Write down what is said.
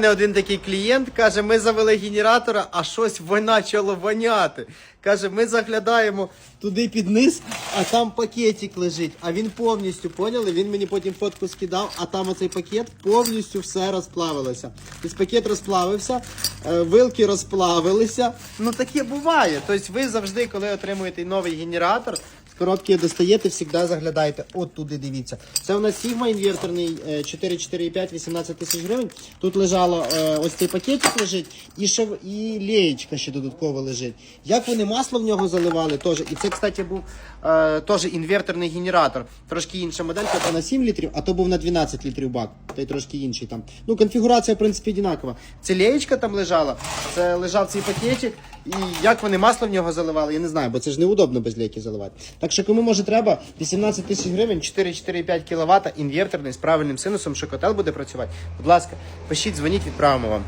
мене один такий клієнт каже: ми завели генератора, а щось почало воняти. Каже, ми заглядаємо туди під низ, а там пакетик лежить. А він повністю поняли. Він мені потім фотку скидав, а там оцей пакет повністю все розплавилося. Тобто пакет розплавився, е, вилки розплавилися. Ну таке буває. Тобто ви завжди, коли отримуєте новий генератор. З коробки достаєте, завжди заглядаєте. От туди дивіться. Це у нас Sigma інверторний е, 4,4,5, 18 тисяч гривень. Тут лежало е, ось цей пакетик лежить, і ще і леєчка ще додатково лежить. Як вони масло в нього заливали, теж. І це, кстати, був е, теж інверторний генератор. Трошки інша моделька, то на 7 літрів, а то був на 12 літрів бак. Та й трошки інший там. Ну, конфігурація, в принципі, одинакова. Це леєчка там лежала, це лежав цей пакетик. І як вони масло в нього заливали, я не знаю, бо це ж неудобно без лейки заливати. Так що кому може треба 18 тисяч гривень, 4,4,5 кВт, інверторний з правильним синусом, що котел буде працювати. Будь ласка, пишіть, дзвоніть, відправимо вам.